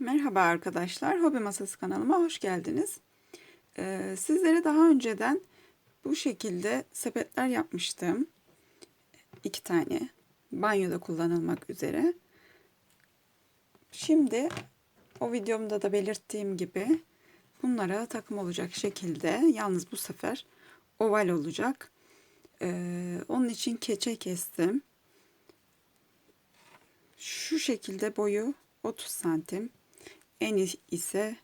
Merhaba arkadaşlar, Hobi Masası kanalıma hoş geldiniz. Ee, sizlere daha önceden bu şekilde sepetler yapmıştım. İki tane, banyoda kullanılmak üzere. Şimdi o videomda da belirttiğim gibi bunlara takım olacak şekilde, yalnız bu sefer oval olacak. Ee, onun için keçe kestim. Şu şekilde boyu 30 santim eni ise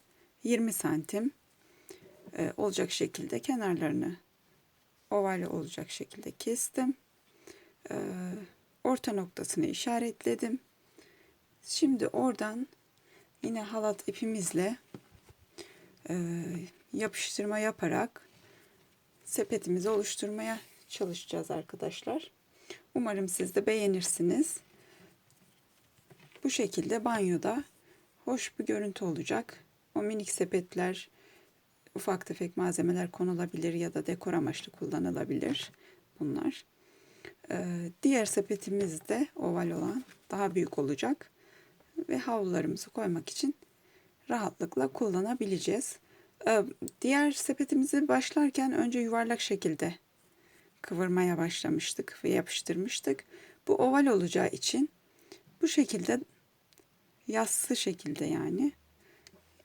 20 santim e, olacak şekilde kenarlarını oval olacak şekilde kestim. E, orta noktasını işaretledim. Şimdi oradan yine halat ipimizle e, yapıştırma yaparak sepetimizi oluşturmaya çalışacağız arkadaşlar. Umarım siz de beğenirsiniz. Bu şekilde banyoda hoş bir görüntü olacak. O minik sepetler, ufak tefek malzemeler konulabilir ya da dekor amaçlı kullanılabilir bunlar. Ee, diğer sepetimiz de oval olan daha büyük olacak ve havlularımızı koymak için rahatlıkla kullanabileceğiz. Ee, diğer sepetimizi başlarken önce yuvarlak şekilde kıvırmaya başlamıştık ve yapıştırmıştık. Bu oval olacağı için bu şekilde yassı şekilde yani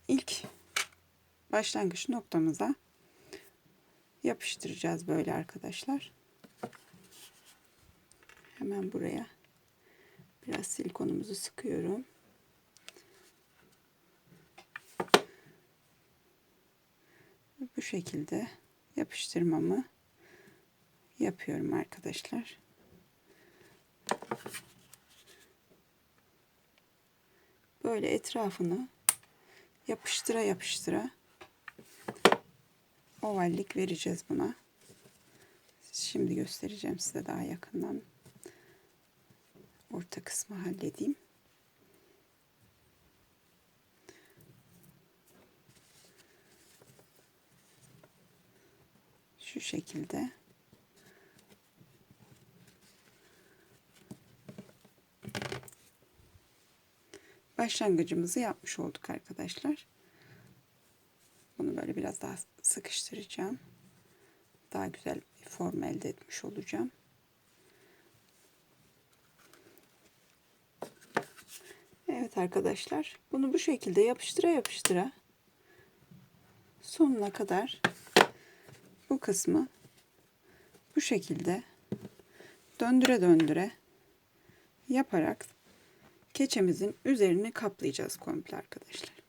ilk başlangıç noktamıza yapıştıracağız böyle arkadaşlar. Hemen buraya biraz silikonumuzu sıkıyorum. Bu şekilde yapıştırmamı yapıyorum arkadaşlar. Böyle etrafını yapıştıra yapıştıra ovallik vereceğiz buna. Şimdi göstereceğim size daha yakından. Orta kısmı halledeyim. Şu şekilde. Başlangıcımızı yapmış olduk arkadaşlar. Bunu böyle biraz daha sıkıştıracağım. Daha güzel bir form elde etmiş olacağım. Evet arkadaşlar. Bunu bu şekilde yapıştıra yapıştıra sonuna kadar bu kısmı bu şekilde döndüre döndüre yaparak keçemizin üzerini kaplayacağız komple arkadaşlar.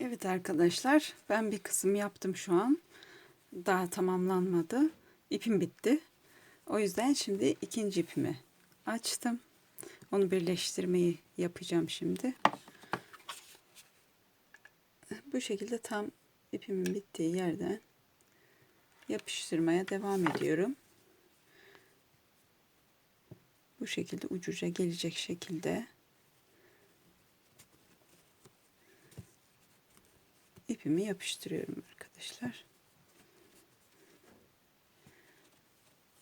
Evet arkadaşlar ben bir kısım yaptım şu an. Daha tamamlanmadı. İpim bitti. O yüzden şimdi ikinci ipimi açtım. Onu birleştirmeyi yapacağım şimdi. Bu şekilde tam ipimin bittiği yerden yapıştırmaya devam ediyorum. Bu şekilde ucuca gelecek şekilde ipimi yapıştırıyorum arkadaşlar.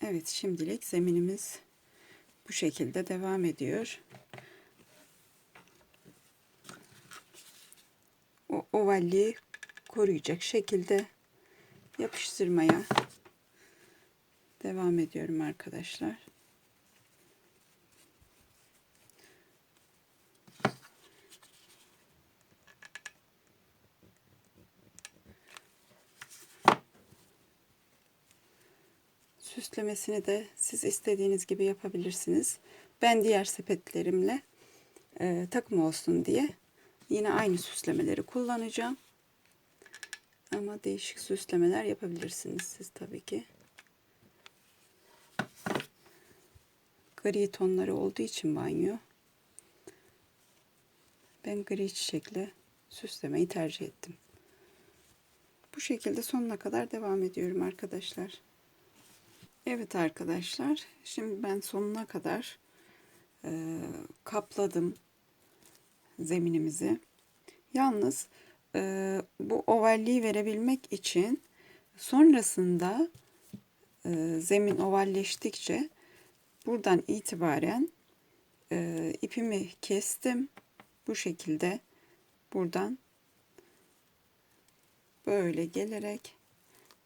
Evet şimdilik zeminimiz bu şekilde devam ediyor. O ovalliği koruyacak şekilde yapıştırmaya devam ediyorum arkadaşlar. Süslemesini de siz istediğiniz gibi yapabilirsiniz. Ben diğer sepetlerimle e, takım olsun diye yine aynı süslemeleri kullanacağım. Ama değişik süslemeler yapabilirsiniz siz tabii ki. Gri tonları olduğu için banyo. Ben gri çiçekle süslemeyi tercih ettim. Bu şekilde sonuna kadar devam ediyorum arkadaşlar. Evet arkadaşlar, şimdi ben sonuna kadar e, kapladım zeminimizi. Yalnız e, bu ovalliği verebilmek için sonrasında e, zemin ovalleştikçe buradan itibaren e, ipimi kestim. Bu şekilde buradan böyle gelerek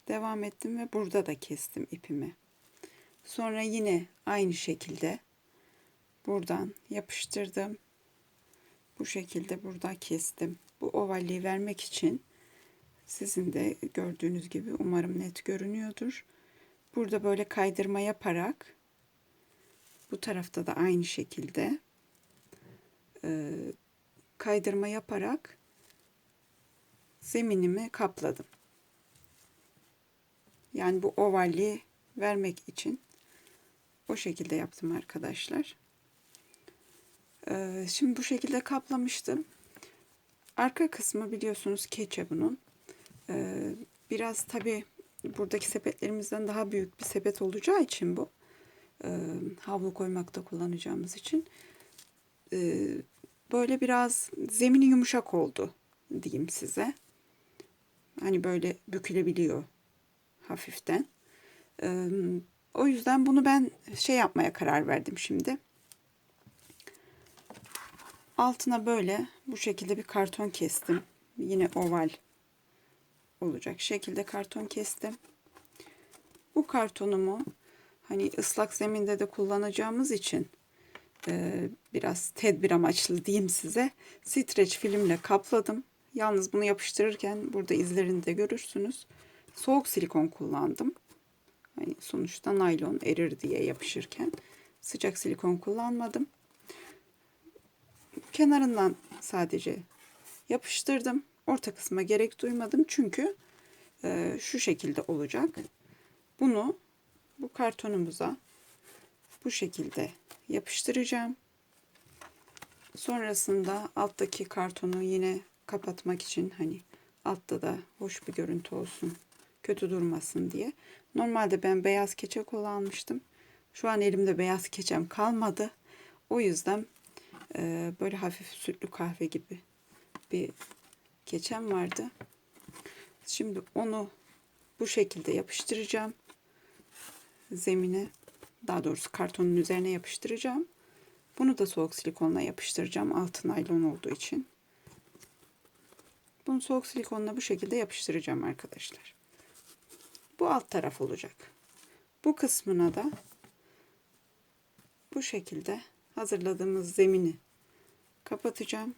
devam ettim ve burada da kestim ipimi. Sonra yine aynı şekilde buradan yapıştırdım. Bu şekilde burada kestim. Bu ovalliği vermek için sizin de gördüğünüz gibi umarım net görünüyordur. Burada böyle kaydırma yaparak bu tarafta da aynı şekilde e, kaydırma yaparak zeminimi kapladım. Yani bu ovalliği vermek için o şekilde yaptım arkadaşlar. Ee, şimdi bu şekilde kaplamıştım. Arka kısmı biliyorsunuz keçe bunun. Ee, biraz tabi buradaki sepetlerimizden daha büyük bir sepet olacağı için bu. E, havlu koymakta kullanacağımız için. E, böyle biraz zemini yumuşak oldu diyeyim size. Hani böyle bükülebiliyor hafiften. E, o yüzden bunu ben şey yapmaya karar verdim şimdi. Altına böyle bu şekilde bir karton kestim. Yine oval olacak şekilde karton kestim. Bu kartonumu hani ıslak zeminde de kullanacağımız için e, biraz tedbir amaçlı diyeyim size. Streç filmle kapladım. Yalnız bunu yapıştırırken burada izlerini de görürsünüz. Soğuk silikon kullandım. Hani sonuçta naylon erir diye yapışırken sıcak silikon kullanmadım. Kenarından sadece yapıştırdım. Orta kısma gerek duymadım çünkü e, şu şekilde olacak. Bunu bu kartonumuza bu şekilde yapıştıracağım. Sonrasında alttaki kartonu yine kapatmak için hani altta da hoş bir görüntü olsun, kötü durmasın diye. Normalde ben beyaz keçe kullanmıştım. Şu an elimde beyaz keçem kalmadı. O yüzden e, böyle hafif sütlü kahve gibi bir keçem vardı. Şimdi onu bu şekilde yapıştıracağım. Zemine daha doğrusu kartonun üzerine yapıştıracağım. Bunu da soğuk silikonla yapıştıracağım. Altı naylon olduğu için. Bunu soğuk silikonla bu şekilde yapıştıracağım arkadaşlar. Bu alt taraf olacak. Bu kısmına da bu şekilde hazırladığımız zemini kapatacağım.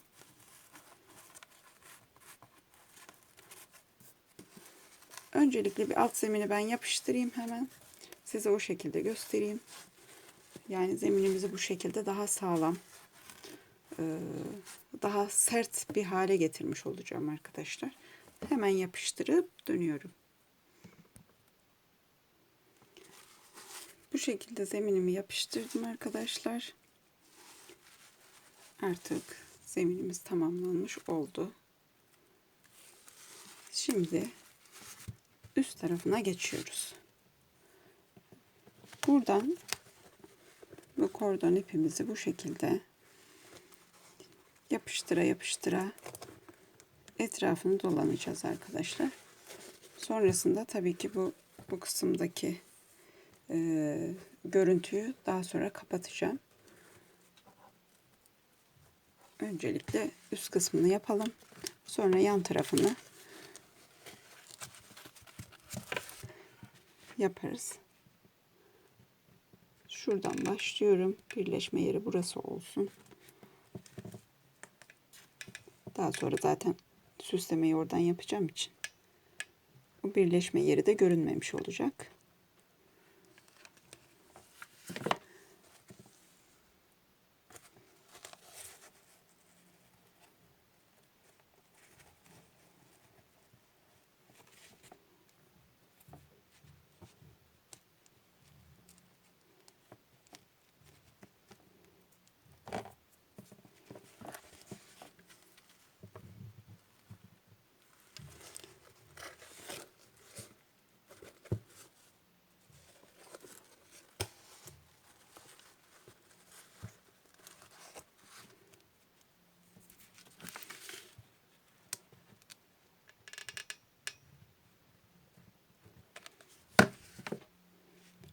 Öncelikle bir alt zemini ben yapıştırayım hemen. Size o şekilde göstereyim. Yani zeminimizi bu şekilde daha sağlam, daha sert bir hale getirmiş olacağım arkadaşlar. Hemen yapıştırıp dönüyorum. Bu şekilde zeminimi yapıştırdım arkadaşlar. Artık zeminimiz tamamlanmış oldu. Şimdi üst tarafına geçiyoruz. Buradan bu kordon ipimizi bu şekilde yapıştıra yapıştıra etrafını dolanacağız arkadaşlar. Sonrasında tabii ki bu bu kısımdaki e, görüntüyü daha sonra kapatacağım. Öncelikle üst kısmını yapalım. Sonra yan tarafını yaparız. Şuradan başlıyorum. Birleşme yeri burası olsun. Daha sonra zaten süslemeyi oradan yapacağım için. Bu birleşme yeri de görünmemiş olacak.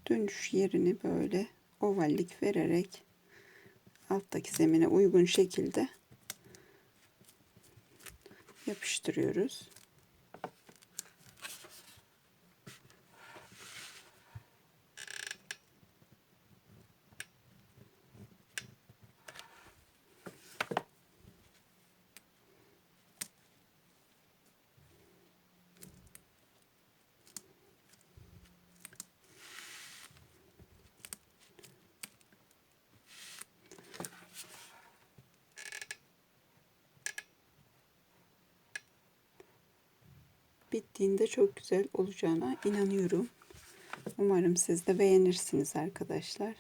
Dönüş yerini böyle ovallik vererek alttaki zemine uygun şekilde yapıştırıyoruz. Bittiğinde çok güzel olacağına inanıyorum. Umarım siz de beğenirsiniz arkadaşlar.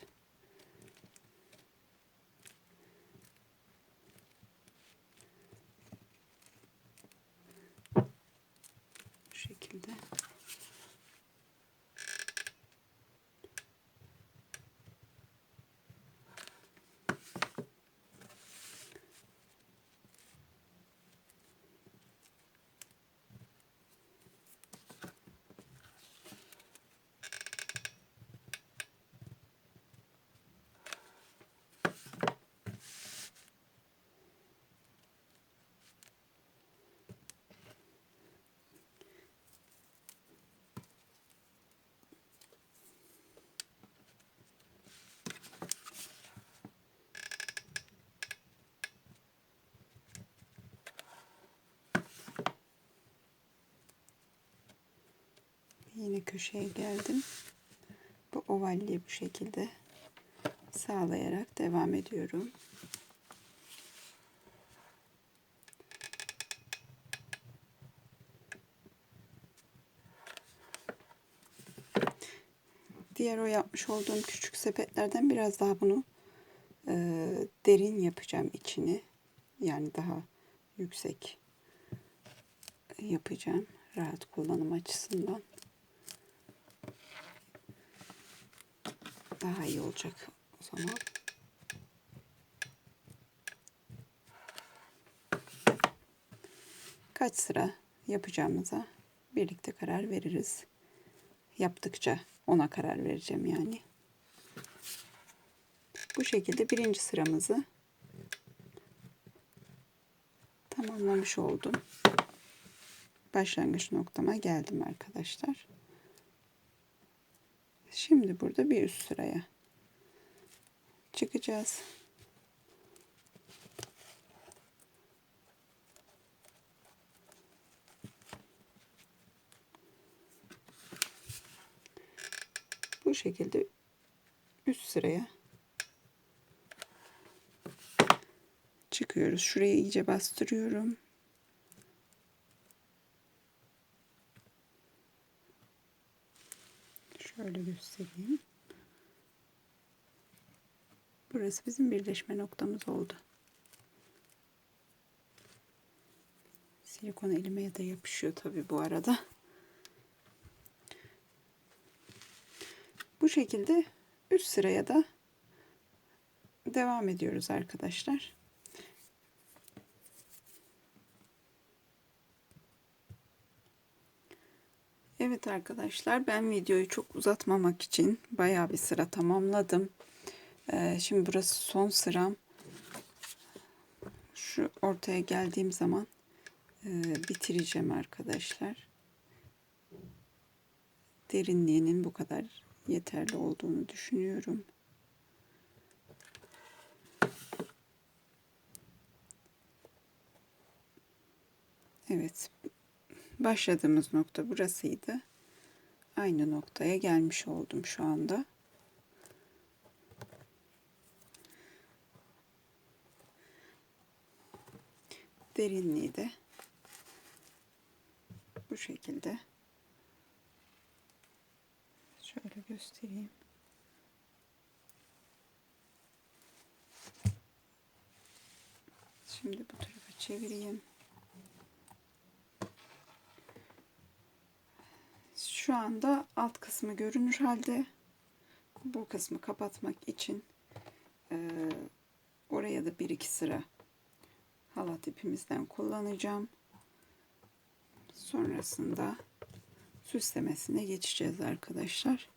Bu şekilde. Yine köşeye geldim. Bu ovalliği bu şekilde sağlayarak devam ediyorum. Diğer o yapmış olduğum küçük sepetlerden biraz daha bunu e, derin yapacağım içini. Yani daha yüksek yapacağım rahat kullanım açısından. Daha iyi olacak o zaman. Kaç sıra yapacağımıza birlikte karar veririz. Yaptıkça ona karar vereceğim yani. Bu şekilde birinci sıramızı tamamlamış oldum. Başlangıç noktama geldim arkadaşlar. Şimdi burada bir üst sıraya çıkacağız. Bu şekilde üst sıraya çıkıyoruz. Şuraya iyice bastırıyorum. Şöyle göstereyim. Burası bizim birleşme noktamız oldu. Silikon elime de yapışıyor tabi bu arada. Bu şekilde üst sıraya da devam ediyoruz arkadaşlar. Evet arkadaşlar ben videoyu çok uzatmamak için baya bir sıra tamamladım. Ee, şimdi burası son sıram. Şu ortaya geldiğim zaman e, bitireceğim arkadaşlar. Derinliğinin bu kadar yeterli olduğunu düşünüyorum. Evet başladığımız nokta burasıydı. Aynı noktaya gelmiş oldum şu anda. Derinliği de bu şekilde şöyle göstereyim. Şimdi bu tarafa çevireyim. Şu anda alt kısmı görünür halde. Bu kısmı kapatmak için e, oraya da bir iki sıra halat ipimizden kullanacağım. Sonrasında süslemesine geçeceğiz arkadaşlar.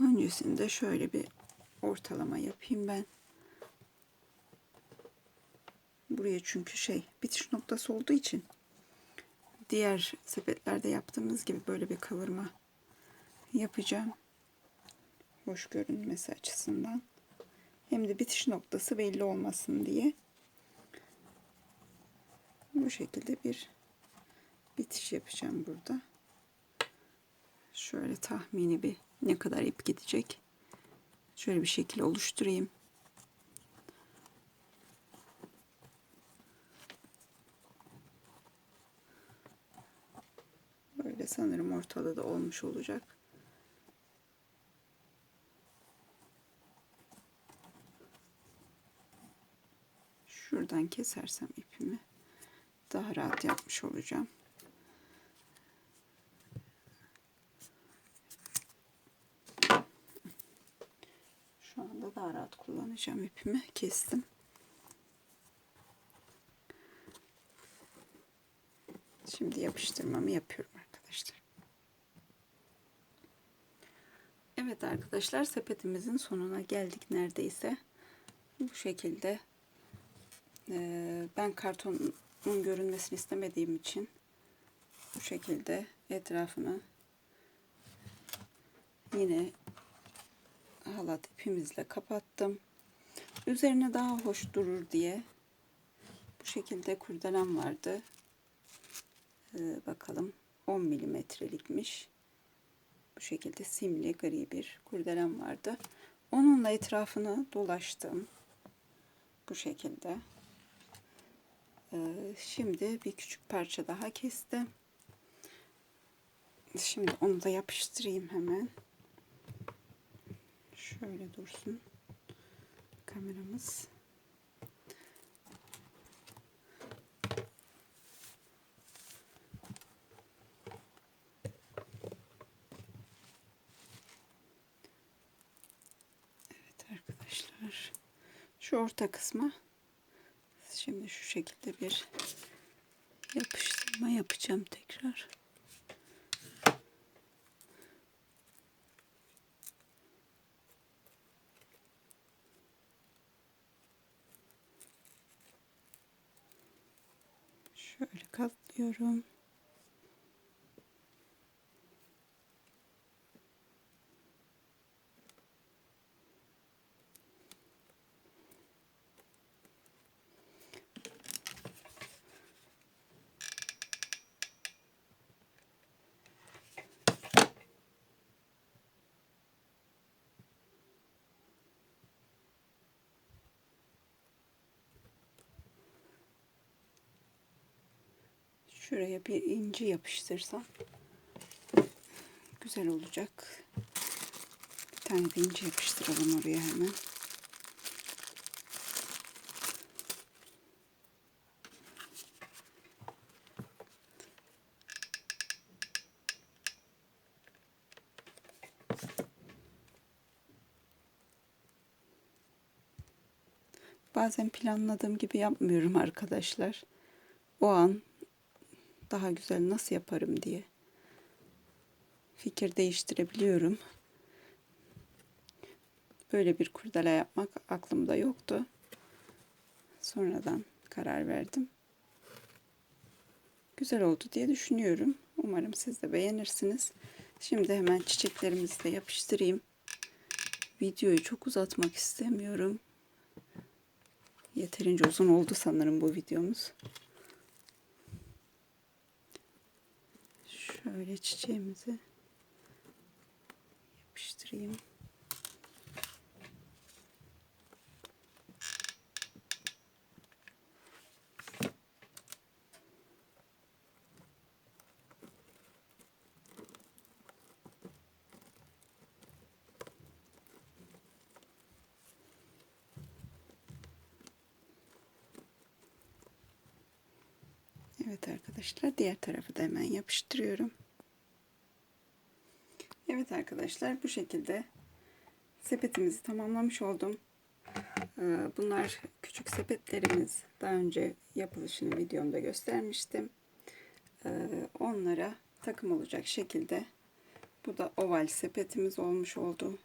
Öncesinde şöyle bir ortalama yapayım ben. Buraya çünkü şey bitiş noktası olduğu için diğer sepetlerde yaptığımız gibi böyle bir kıvırma yapacağım. Hoş görünmesi açısından. Hem de bitiş noktası belli olmasın diye. Bu şekilde bir bitiş yapacağım burada. Şöyle tahmini bir ne kadar ip gidecek. Şöyle bir şekil oluşturayım. Böyle sanırım ortada da olmuş olacak. Şuradan kesersem ipimi daha rahat yapmış olacağım. Şu anda daha rahat kullanacağım ipimi. Kestim. Şimdi yapıştırmamı yapıyorum arkadaşlar. Evet arkadaşlar sepetimizin sonuna geldik neredeyse. Bu şekilde ben kartonun görünmesini istemediğim için bu şekilde etrafını yine halat ipimizle kapattım. Üzerine daha hoş durur diye bu şekilde kurdelem vardı. Ee, bakalım 10 milimetrelikmiş. Bu şekilde simli gri bir kurdelem vardı. Onunla etrafını dolaştım. Bu şekilde. Ee, şimdi bir küçük parça daha kestim. Şimdi onu da yapıştırayım hemen. Şöyle dursun kameramız. Evet arkadaşlar. Şu orta kısma şimdi şu şekilde bir yapıştırma yapacağım tekrar. Şöyle katlıyorum. Şuraya bir inci yapıştırsam güzel olacak. Bir tane inci yapıştıralım oraya hemen. Bazen planladığım gibi yapmıyorum arkadaşlar. O an daha güzel nasıl yaparım diye fikir değiştirebiliyorum. Böyle bir kurdele yapmak aklımda yoktu. Sonradan karar verdim. Güzel oldu diye düşünüyorum. Umarım siz de beğenirsiniz. Şimdi hemen çiçeklerimizi de yapıştırayım. Videoyu çok uzatmak istemiyorum. Yeterince uzun oldu sanırım bu videomuz. Şöyle çiçeğimizi yapıştırayım. Evet arkadaşlar diğer tarafı da hemen yapıştırıyorum. Evet arkadaşlar bu şekilde sepetimizi tamamlamış oldum. Ee, bunlar küçük sepetlerimiz. Daha önce yapılışını videomda göstermiştim. Ee, onlara takım olacak şekilde bu da oval sepetimiz olmuş oldu.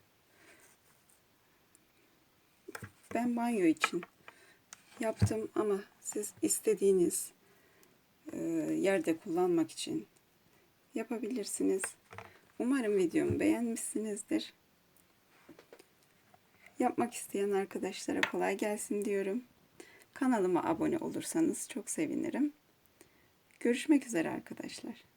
Ben banyo için yaptım ama siz istediğiniz yerde kullanmak için yapabilirsiniz. Umarım videomu beğenmişsinizdir. Yapmak isteyen arkadaşlara kolay gelsin diyorum. Kanalıma abone olursanız çok sevinirim. Görüşmek üzere arkadaşlar.